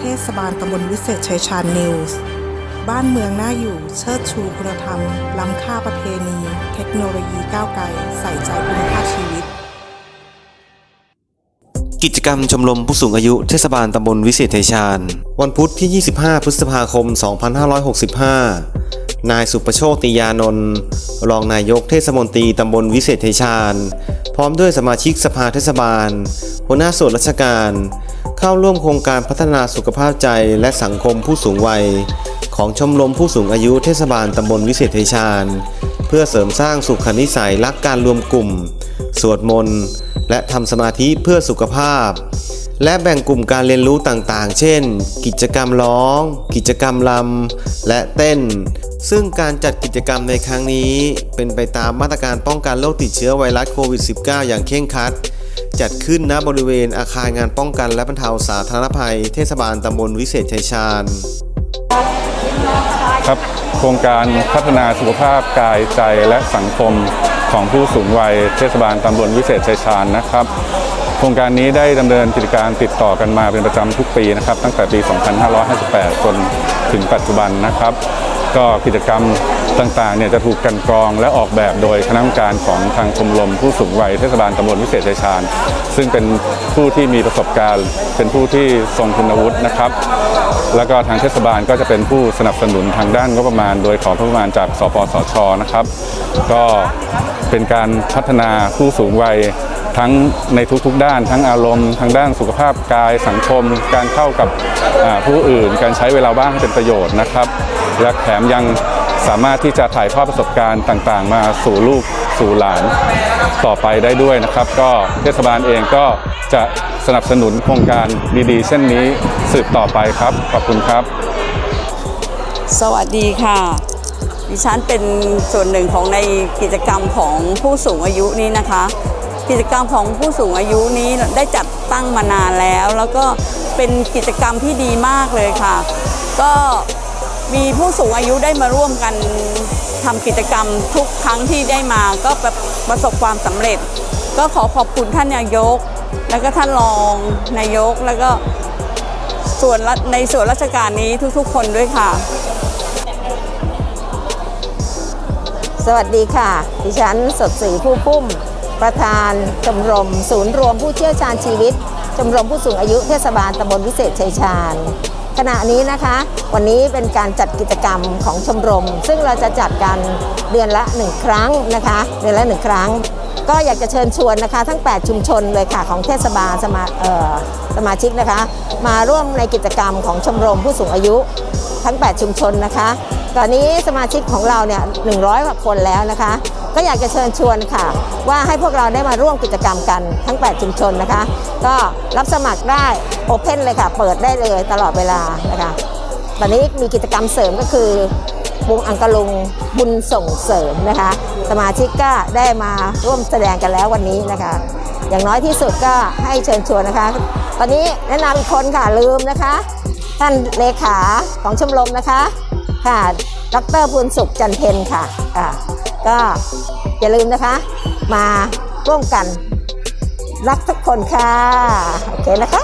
เทศบาลตำบลวิเศษชัยชาญนิวส์บ้านเมืองน่าอยู่เชิดชูคุณธรรม ล้ำค่าประเพณี เทคโนโลยีก้าวไกล ใส่ใจคุณภาพชีวิต กิจกรรมชมรมผู้สูงอายุเทศบาลตำบลวิเศษชัยชาญ วันพุธที่ 25 พฤษภาคม 2565 นายสุประโชคติยานนท์รองนายกเทศมนตรีตำบลวิเศษชัยชาญ พร้อมด้วยสมาชิกสภาเทศบาล หัวหน้าส่วนราชการ เข้าร่วมโครงการพัฒนาสุขภาพใจและสังคมผู้สูงวัย ของชมรมผู้สูงอายุเทศบาลตำบลวิเศษชัยชาญ เพื่อเสริมสร้างสุขนิสัยรักการรวมกลุ่ม สวดมนต์ และทำสมาธิเพื่อสุขภาพ และแบ่งกลุ่มการเรียนรู้ต่างๆ เช่น กิจกรรมร้อง กิจกรรมรำและเต้น ซึ่งการจัดกิจกรรมในครั้งนี้ เป็นไปตามมาตรการป้องกันโรคติดเชื้อไวรัสโควิด -19 อย่างเคร่งครัด จัดขึ้นณบริเวณอาคารงานป้องกันและบรรเทาสาธารณภัย เทศบาลตำบลวิเศษชัยชาญ ครับ โครงการพัฒนาสุขภาพกายใจและสังคมของผู้สูงวัยเทศบาลตำบลวิเศษชัยชาญนะครับ โครงการนี้ได้ดำเนินกิจการติดต่อกันมาเป็นประจำทุกปีนะครับ ตั้งแต่ปี 2558 จนถึงปัจจุบันนะครับ ก็กิจกรรมต่างๆเนี่ยจะถูกกันกรองและออกแบบโดยคณะกรรมการของทางชมรมผู้สูงวัยเทศบาลตำบลวิเศษชัยชาญ ซึ่งเป็นผู้ที่มีประสบการณ์ เป็นผู้ที่ทรงคุณวุฒินะครับ แล้วก็ทางเทศบาลก็จะเป็นผู้สนับสนุนทางด้านงบประมาณ โดยของประมาณจากสปสชนะครับ ก็เป็นการพัฒนาผู้สูงวัยทั้งในทุกๆด้าน ทั้งอารมณ์ทางด้านสุขภาพกายสังคม การเข้ากับผู้อื่น การใช้เวลาว่างให้เป็นประโยชน์นะครับ และแถมยัง สามารถที่จะถ่ายทอดประสบการณ์ต่างๆ มาสู่ลูกสู่หลานต่อไปได้ด้วยนะครับ ก็เทศบาลเองก็จะสนับสนุนโครงการดีๆ เช่นนี้สืบต่อไปครับ ขอบคุณครับ สวัสดีค่ะ ดิฉันเป็นส่วนหนึ่งของในกิจกรรมของผู้สูงอายุนี้นะคะ กิจกรรมของผู้สูงอายุนี้ได้จัดตั้งมานานแล้ว แล้วก็เป็นกิจกรรมที่ดีมากเลยค่ะ ก็ มีผู้สูงอายุได้มาร่วมกันทำกิจกรรมทุกครั้งที่ได้มาก็ประประสบความสำเร็จ ก็ขอขอบคุณท่านนายก แล้วก็ท่านรองนายกแล้วก็ส่วนในส่วนราชการนี้ทุกๆ คนด้วยค่ะ สวัสดีค่ะ ดิฉันสดศรีผู้พุ่ม ประธานชมรม ศูนย์รวมผู้เชี่ยวชาญชีวิตชมรมผู้สูงอายุเทศบาลตำบลวิเศษชัยชาญ ขณะนี้นะคะ วันนี้เป็นการจัดกิจกรรมของชมรม ซึ่งเราจะจัดกันเดือนละหนึ่งครั้งนะคะ เดือนละหนึ่งครั้ง ก็อยากจะเชิญชวนนะคะ ทั้ง 8 ชุมชนเลยค่ะของเทศบาลสมาเอ่อสมาชิกนะคะ มาร่วมในกิจกรรมของชมรมผู้สูงอายุทั้ง 8 ชุมชนนะคะ ตอนนี้สมาชิกของเราเนี่ย100กว่าคนแล้วนะคะ ก็อยากจะเชิญชวนค่ะ ว่าให้พวกเราได้มาร่วมกิจกรรมกันทั้ง 8 ชุมชนนะคะ ก็รับสมัครได้โอเพนเลยค่ะ เปิดได้เลยตลอดเวลานะคะตอนนี้มีกิจกรรมเสริมก็คือวงอังกะลุงบุญส่งเสริมนะคะ สมาชิกก็ได้มาร่วมแสดงกันแล้ววันนี้นะคะ อย่างน้อยที่สุดก็ให้เชิญชวนนะคะ ตอนนี้แนะนำอีกคนค่ะลืมนะคะ ท่านเลขาของชมรมนะคะค่ะ ดรพูนสุขจันเพนค่ะอ่า ก็อย่าลืมนะคะ มาร่วมกัน รักทุกคนค่ะ โอเคนะคะ